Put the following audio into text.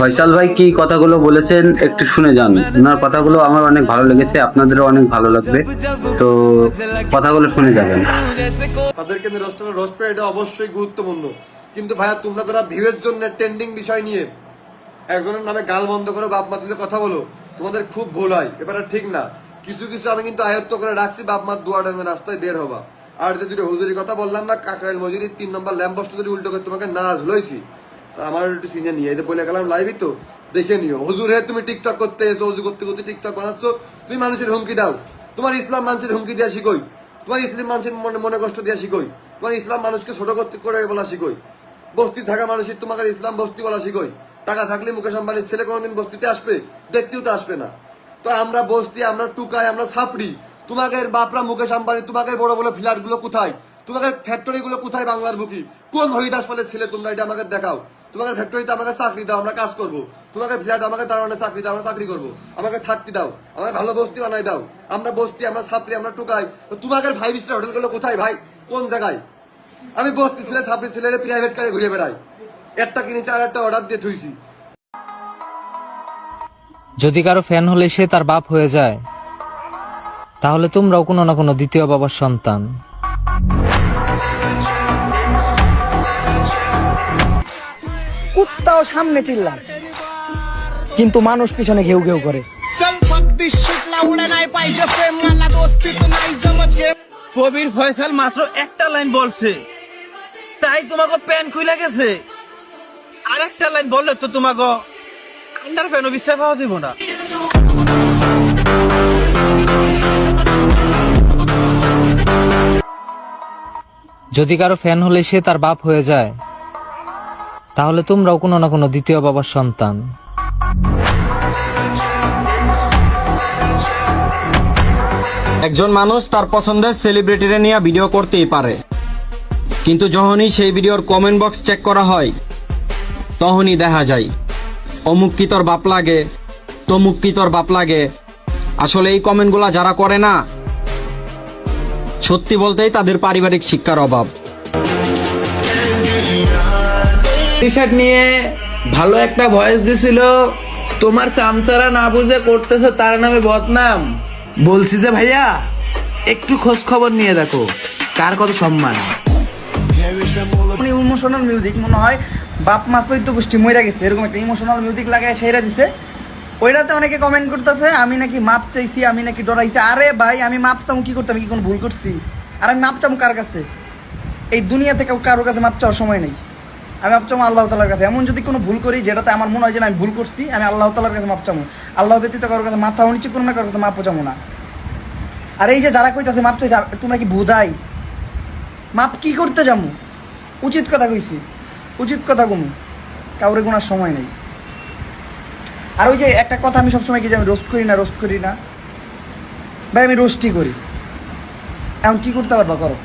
ফয়সাল ভাই কি কথাগুলো বলেছেন একটু শুনে যান। ওনার কথাগুলো আমার অনেক ভালো লেগেছে, আপনাদেরও অনেক ভালো লাগবে। তো কথাগুলো শুনে যাবেন। তাদেরকে রোস্ট এটা অবশ্যই গুরুত্বপূর্ণ। কিন্তু ভাইয়া, তোমরা যারা ভিউয়ের জন্য ট্রেন্ডিং বিষয় নিয়ে একজনের নামে গাল বন্ধ করো বাপ মা তুলে কথা বলো, তোমাদের খুব ভুল হয়। এবারে ঠিক না। কিছু কিছু আমি কিন্তু আয়ত্ত করে রাখছি, বাপ মার দুয়ারে রাস্তায় বের হবা। আর যে দুটো হুজুরির কথা বললাম না কাকরাইল মজুরি, তিন নম্বর ল্যাম্পোস্ট যদি উল্টো করে তোমাকে না ঝুলাইছি তা আমার একটু সিনিয়র নিয়ে বলে গেলাম লাইভই তো, দেখে নিও। হুজুর হে, তুমি টিকটক করতে এসো, হুজুর করতে করতে টিকটক বানাচ্ছ, তুমি মানুষের হুমকি দাও। তোমার ইসলাম মানুষের হুমকি দেওয়া শিখোই। তোমার ইসলাম মানুষের মনে মনে কষ্ট দেওয়া শিখোই। তোমার ইসলাম মানুষকে ছোট করতে করে বলা শিখোই। বস্তি থাকা মানুষের তোমাকে ইসলাম বস্তি বলা শিখোই। টাকা থাকলে মুকেশ আম্বানির ছেলে কোনোদিন বস্তিতে আসবে, দেখতেও তো আসবে না। তো আমরা বস্তি, আমরা টুকাই আমরা ছাপড়ি। তোমাকে বাপরা মুকেশ আম্বানি, তোমাকে বড় বড় ফ্ল্যাটগুলো কোথায়? তোমাকে ফ্যাক্টরি গুলো কোথায় বাংলার বুকি? কোন হরিদাস পালের ছেলে তোমরা এটা আমাকে দেখাও। তোমাদের ফ্যাক্টরিতে আমাকে চাকরি দাও, আমরা কাজ করব। তোমাকে ফ্ল্যাট আমাকে দাঁড়ানো চাকরি দাও, আমরা চাকরি করব। আমাকে থাকতে দাও, আমাকে ভালো বস্তি বানাই দাও। আমরা বস্তি, আমরা ছাপড়ি, আমরা টুকাই। তোমাকে ফাইভ স্টার হোটেলগুলো কোথায় ভাই? কোন জায়গায়? আমি বস্তি ছেলে, ছাপড়ি ছেলে প্রাইভেট কারে ঘুরে বেড়াই। একটা কিনেছি আর একটা অর্ডার দিয়ে থুইছি। যদি কারও ফ্যান হলে সে তার বাপ হয়ে যায়, তাহলে তোমরাও কোনো না কোনো দ্বিতীয় বাবার সন্তান। কুত্তাও সামনে চিল্লা কিন্তু মানুষ পিছনে ঘেউ ঘেউ করে। কবির ফয়সাল মাত্র একটা লাইন বলছে। তাই তোমাকে প্যান খুইলা গেছে। আর একটা লাইন বললে তো তোমাকে আন্ডার প্যানও বিশ্বাস পাওয়া যাব না। যদি কারও ফ্যান হলে সে তার বাপ হয়ে যায় তাহলে তোমরাও কোনো না কোনো দ্বিতীয় বাবার সন্তান। একজন মানুষ তার পছন্দের সেলিব্রিটিরে নিয়ে ভিডিও করতেই পারে। কিন্তু যখনই সেই ভিডিওর কমেন্ট বক্স চেক করা হয়, তখনই দেখা যায়, অমুক কি তোর বাপ লাগে, তমুক কি তোর বাপ লাগে। আসলে এই কমেন্টগুলা যারা করে না, সত্যি বলতেই তাদের পারিবারিক শিক্ষার অভাব। টি শার্ট নিয়ে ভালো একটা ভয়েস দিছিল, তোমার চামচারা না বুঝে করতেছে তার নামে বদনাম। বলছি যে, ভাইয়া, একটু খোঁজ খবর নিয়ে দেখো, কার কত সম্মান। মানে ইমোশনাল মিউজিক মনে হয় বাপ মা চৈত্য গোষ্ঠী মরে গেছে, এরকম একটা ইমোশনাল মিউজিক লাগায় সেরা দিছে। ওইটাতে অনেকে কমেন্ট করতেছে, আমি নাকি মাপ চাইছি, আমি নাকি ডরাইছি। আরে ভাই, আমি মাপ চাম কি করতে, আমি কি কোনো ভুল করছি? আর আমি মাপ চাম কার কাছে? এই দুনিয়াতে কেউ কারোর কাছে মাপ চাওয়ার সময় নেই। আমি মাপ চামো আল্লাহ তালার কাছে। এমন যদি কোনো ভুল করি, যেটাতে আমার মনে হয় যে আমি ভুল করছি, আমি আল্লাহ তালার কাছে মাপ চামো আল্লাহ ব্যতীত কারোর কাছে মাথা নিচু করো না কারোর কাছে মাপও চামো না। আর এই যে যারা কইতাছে, মাপ আর তোমরা কি বুধাই? মাপ কি করতে যাব উচিত কথা কইছি। উচিত কথা কমু। কাউরে গোনার সময় নেই। আর ওই যে একটা কথা আমি সবসময় কি যে আমি রোস্ট করি না রোস্ট করি না? ভাই, আমি রোস্টই করি। এখন কি করতে পারবা, করো।